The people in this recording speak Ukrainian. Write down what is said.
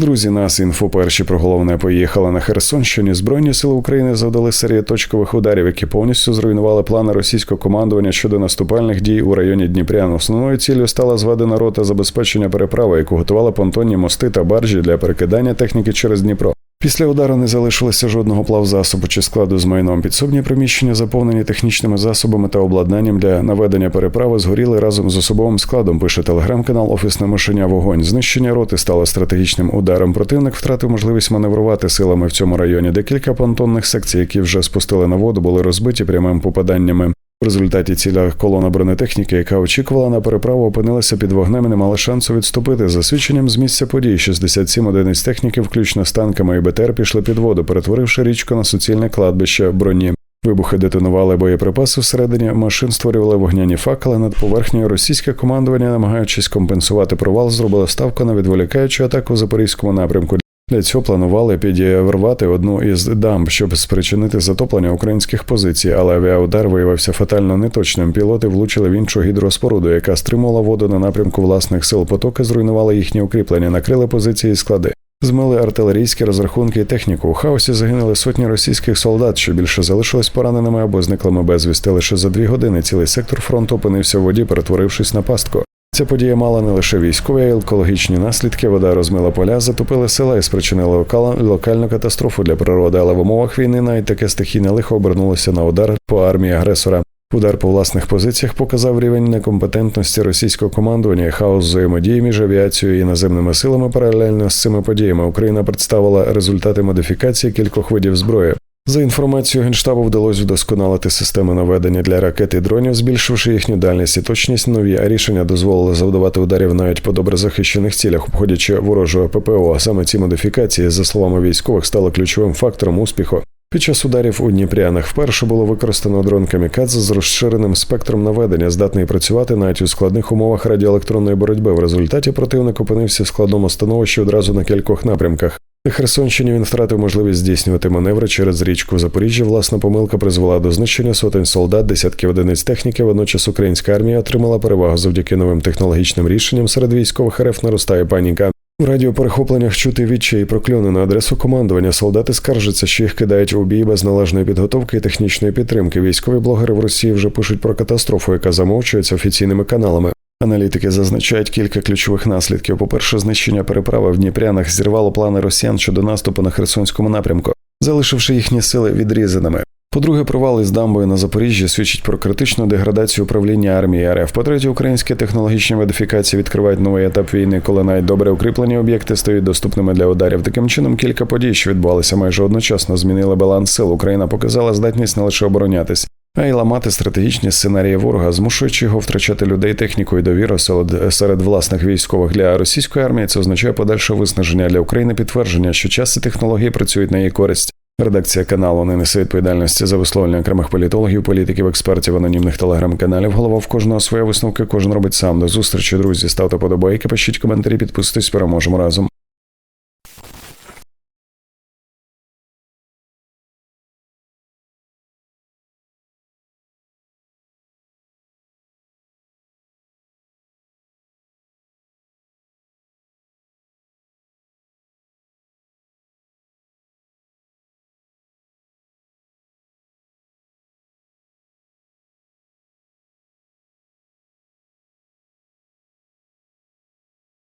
Друзі, нас інфо перші про головне поїхали на Херсонщині. Збройні сили України завдали серію точкових ударів, які повністю зруйнували плани російського командування щодо наступальних дій у районі Дніпрян. Основною ціллю стала зведена рота забезпечення переправи, яку готували понтонні мости та баржі для перекидання техніки через Дніпро. Після удару не залишилося жодного плавзасобу чи складу з майном. Підсобні приміщення, заповнені технічними засобами та обладнанням для наведення переправи, згоріли разом з особовим складом. Пише телеграм-канал Офісне мишеня Вогонь. Знищення роти стало стратегічним ударом. Противник втратив можливість маневрувати силами в цьому районі. Декілька понтонних секцій, які вже спустили на воду, були розбиті прямим попаданнями. Результаті ціля колона бронетехніки, яка очікувала на переправу, опинилася під вогнем і не мала шансу відступити. За свідченням з місця подій, 67 одиниць техніки, включно з танками і БТР, пішли під воду, перетворивши річку на суцільне кладбище броні. Вибухи детонували боєприпаси всередині машин, створювали вогняні факели над поверхнею. Російське командування, намагаючись компенсувати провал, зробило ставку на відволікаючу атаку в запорізькому напрямку. Для цього планували підірвати одну із дамб, щоб спричинити затоплення українських позицій, але авіаудар виявився фатально неточним. Пілоти влучили в іншу гідроспоруду, яка стримувала воду на напрямку власних сил. Потоки зруйнували їхні укріплення, накрили позиції і склади. Змили артилерійські розрахунки і техніку. У хаосі загинули сотні російських солдат, що більше залишилось пораненими або зниклими безвісти. Лише за дві години цілий сектор фронту опинився в воді, перетворившись на пастку. Ця подія мала не лише військові, а й екологічні наслідки. Вода розмила поля, затопила села і спричинила локал- локальну катастрофу для природи. Але в умовах війни навіть таке стихійне лихо обернулося на удар по армії агресора. Удар по власних позиціях показав рівень некомпетентності російського командування, хаос взаємодії між авіацією і наземними силами. Паралельно з цими подіями Україна представила результати модифікації кількох видів зброї. За інформацією генштабу вдалося вдосконалити системи наведення для ракет і дронів, збільшивши їхню дальність і точність. Нові рішення дозволили завдавати ударів навіть по добре захищених цілях, обходячи ворожого ППО. А саме ці модифікації, за словами військових, стали ключовим фактором успіху. Під час ударів у Дніпрянах вперше було використано дрон камікадзе з розширеним спектром наведення, здатний працювати навіть у складних умовах радіоелектронної боротьби. В результаті противник опинився в складному становищі одразу на кількох напрямках. На Херсонщині він втратив можливість здійснювати маневри через річку. В Запоріжжі власна помилка призвела до знищення сотень солдат, десятків одиниць техніки. Водночас українська армія отримала перевагу завдяки новим технологічним рішенням. Серед військових РФ наростає паніка. У радіоперехопленнях чути відчай і прокльони на адресу командування. Солдати скаржаться, що їх кидають у бій без належної підготовки і технічної підтримки. Військові блогери в Росії вже пишуть про катастрофу, яка замовчується офіційними каналами. Аналітики зазначають кілька ключових наслідків. По-перше, знищення переправи в Дніпрянах зірвало плани росіян щодо наступу на Херсонському напрямку, залишивши їхні сили відрізаними. По-друге, провал із дамбою на Запоріжжі свідчить про критичну деградацію управління армії РФ. По-третє, українські технологічні модифікації відкривають новий етап війни, коли навіть добре укріплені об'єкти стають доступними для ударів. Таким чином, кілька подій, що відбувалися майже одночасно, змінили баланс сил. Україна показала здатність не лише оборонятись, а й ламати стратегічні сценарії ворога, змушуючи його втрачати людей, техніку і довіру серед- серед власних військових для російської армії. Це означає подальше виснаження для України підтвердження, що час і технології працюють на її користь. Редакція каналу не несе відповідальності за висловлення окремих політологів, політиків, експертів, анонімних телеграм-каналів. Голова в кожного своє висновки, кожен робить сам. До зустрічі, друзі. Ставте подобайки, пишіть коментарі, підписуйтесь, переможемо разом.